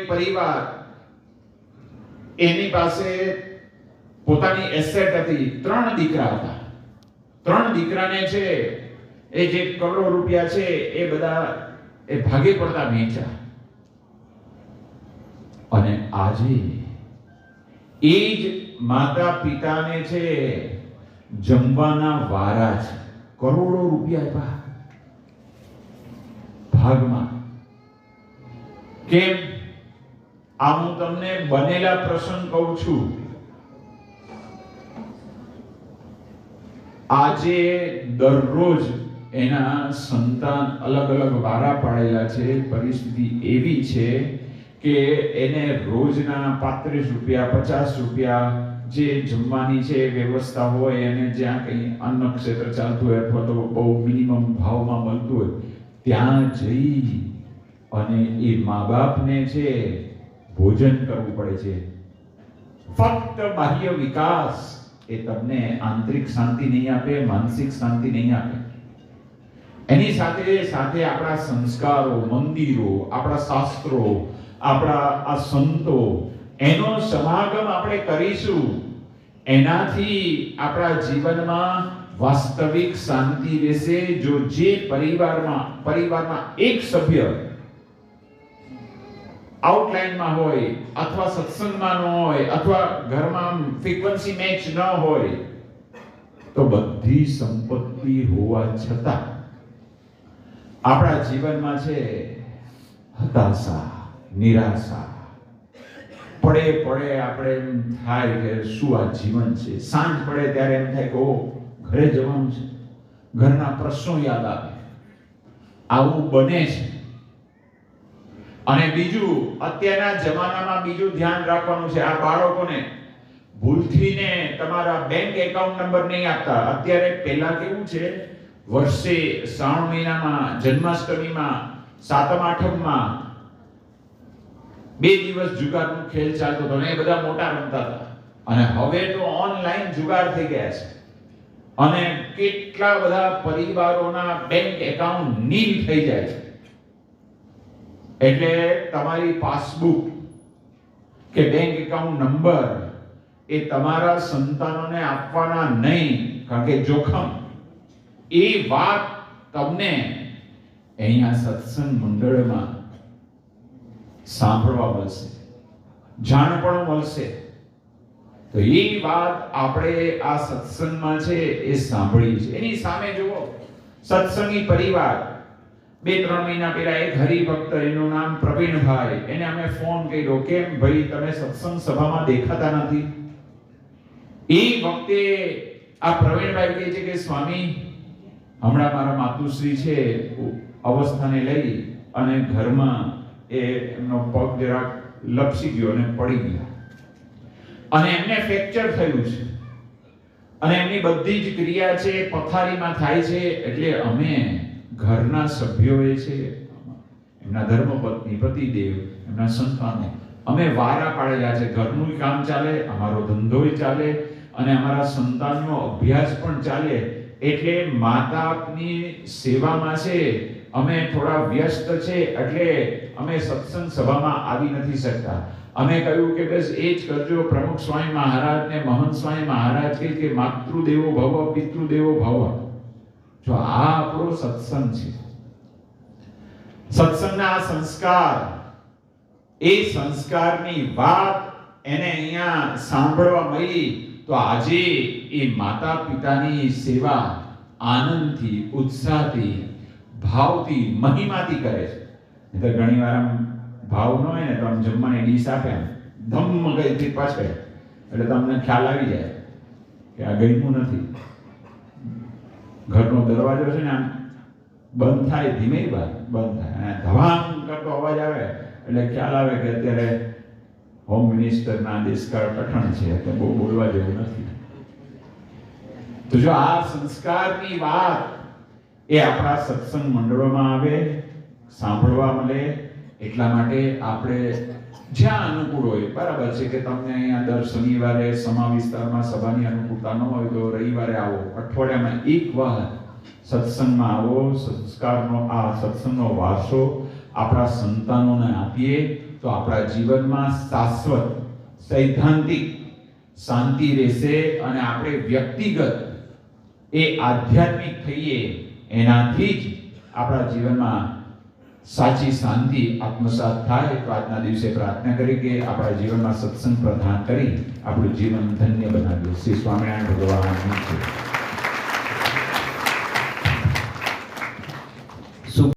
પરિવાર એની પાસે પોતાની એસેટ હતી. ત્રણ દીકરા હતા. ત્રણ દીકરાને છે, એ જે કરોડો રૂપિયા છે, એ બધા એ ભાગે પડતા વેચ્યા. અને આજે એ જ માતા પિતાને છે, જમવાના વારા છે. કરોડો રૂપિયા આપ્યા. ભાગમાં. કેમ? આ હું તમને બનેલા પ્રસંગ કહું છું. આજે દરરોજ એના સંતાન અલગ અલગ વારા પાડેલા છે. પરિસ્થિતિ એવી છે કે એને રોજના પાંત્રીસ રૂપિયા, પચાસ રૂપિયા જે જમવાની છે, વ્યવસ્થા હોય અને જ્યાં કંઈ અન્ન ક્ષેત્ર ચાલતું હોય અથવા તો બહુ મિનિમમ ભાવમાં મળતું હોય, ત્યાં જઈ અને એ મા બાપને છે ભોજન કરવું પડે છે. ફક્ત બાહ્ય વિકાસ એ તમને આંતરિક શાંતિ નહીં આપે, માનસિક શાંતિ નહીં આપે. એની સાથે સાથે આપણા સંસ્કારો, મંદિરો, આપણા શાસ્ત્રો, આપણા આ સંતો, એનો સમાગમ આપણે કરીશું. એનાથી આપણા જીવનમાં વાસ્તવિક શાંતિ રહેશે. જો જે પરિવારમાં પરિવારમાં એક સભ્ય આઉટલાઈનમાં હોય, અથવા સત્સંગમાં ન હોય, અથવા ઘરમાં ફ્રીક્વન્સી મેચ ન હોય, તો બધી સંપત્તિ હોવા છતાં આપણા જીવનમાં છે હતાશા, નિરાશા. પડે પડે આપણે એમ થાય કે શું આ જીવન છે? સાંજ પડે ત્યારે એમ થાય કે ઓ ઘરે જવાનું છે. ઘરના પ્રશ્નો યાદ આવે. આવું બને છે. અને બીજું, અત્યારના જમાનામાં બીજું ધ્યાન રાખવાનું છે આ બાળકોને. ભૂલથી ને તમારા બેંક એકાઉન્ટ નંબર નહીં આપતા. અત્યારે પહેલા કેવું છે? વર્ષે શ્રાવણ મહિનામાં, જન્માષ્ટમીમાં, સાતમ, આઠમમાં બે દિવસ જુગારનો ખેલ ચાલતો હતો એ બધા મોટા રમતા હતા. અને હવે તો ઓનલાઈન જુગાર થઈ ગયા છે. અને કેટલા બધા પરિવારોના બેંક એકાઉન્ટ નીલ થઈ જાય છે. એટલે તમારી પાસબુક કે બેંક એકાઉન્ટ નંબર એ તમારા સંતાનોને આપવાના નહીં, કારણ કે જોખમ. એ વાત તમને અહીંયા સત્સંગ મંડળમાં સાંભળવા મળશે. જાણ પણ મળશે. તો એ વાત આપણે આ સત્સંગમાં છે એ સાંભળી છે. એની સામે જુઓ. સત્સંગી પરિવાર બે, ત્રણ મહિના પહેલા એક હરિભક્ત, એનું નામ પ્રવીણભાઈ. એને અમે ફોન કર્યો, કેમ ભાઈ, તમે સત્સંગ સભામાં દેખાતા નથી? એ વખતે આ પ્રવીણભાઈ કહે છે કે, સ્વામી, હમણાં મારા માતુશ્રી છે, અવસ્થાને લઈ અને ઘરમાં એ એમનો પગ જરાક લપસી ગયો અને પડી ગયા. અને એમને ફ્રેક્ચર થયું છે. અને એમની બધી જ ક્રિયા છે, પથારીમાં થાય છે, એટલે અમે ઘરના સભ્યોએ છે, એમના ધર્મપત્ની, પતિદેવ, એમના સંતાનો. અમે વારા પાડેલા છે, ઘરનું કામ ચાલે, અમારો ધંધોય ચાલે, અને અમારા સંતાનનો અભ્યાસ પણ ચાલે. એટલે માતાની સેવામાં છે, અમે થોડા વ્યસ્ત છે, એટલે અમે સત્સંગ સભામાં આવી નથી શકતા. અમે કહ્યું કે બસ એ જ કરજો, પ્રમુખ સ્વામી મહારાજ ને મહંત સ્વામી મહારાજ કે માતૃદેવો ભવ, પિતૃદેવો ભવ. જો આ આપણો સત્સંગ છે. સત્સંગના આ સંસ્કાર, એ સંસ્કારની વાત એને અહીંયા સાંભળવા મળી તો આજે એ માતા પિતાની સેવા આનંદથી, ઉત્સાહથી, ભાવથી, મહિમાથી કરે છે. તો ઘણી વાર આમ ભાવ ન હોય ને તો આમ જમવાની ડીશ આપે ધમ ગઈથી પાછળ. એટલે તમને ખ્યાલ આવી જાય કે આ ગયું નથી. ઘરનો દરવાજો છે ને આમ બંધ થાય, ધીમે બંધ થાય. અને ધવામ કરતો અવાજ આવે, એટલે ખ્યાલ આવે કે અત્યારે હોમ મિનિસ્ટરના દેશકાળ કઠણ છે, એટલે બહુ બોલવા જેવું નથી. તો જો આ સંસ્કારની વાત એ આપણા સત્સંગ મંડળોમાં આવે, સાંભળવા મળે, એટલા માટે આપણે જ્યાં અનુકૂળ હોય. બરાબર છે કે તમને અહીંયા દર શનિવારે સમા વિસ્તારમાં સભાની અનુકૂળતા ન હોય તો રવિવારે આવો. અઠવાડિયામાં એક વાર સત્સંગમાં આવો, સંસ્કારનો આ સત્સંગનો વારસો આપણા સંતાનોને આપીએ તો આપણા જીવનમાં શાશ્વત, સૈદ્ધાંતિક શાંતિ રહેશે અને આપણે વ્યક્તિગત એ આધ્યાત્મિક થઈએ એનાથી જ આપણા જીવનમાં સાચી શાંતિ, આત્મસાત થાય, તો આજના દિવસે પ્રાર્થના કરી કે આપણા જીવનમાં સત્સંગ પ્રધાન કરી આપણું જીવન ધન્ય બનાવ્યું શ્રી સ્વામિનારાયણ ભગવાન જય.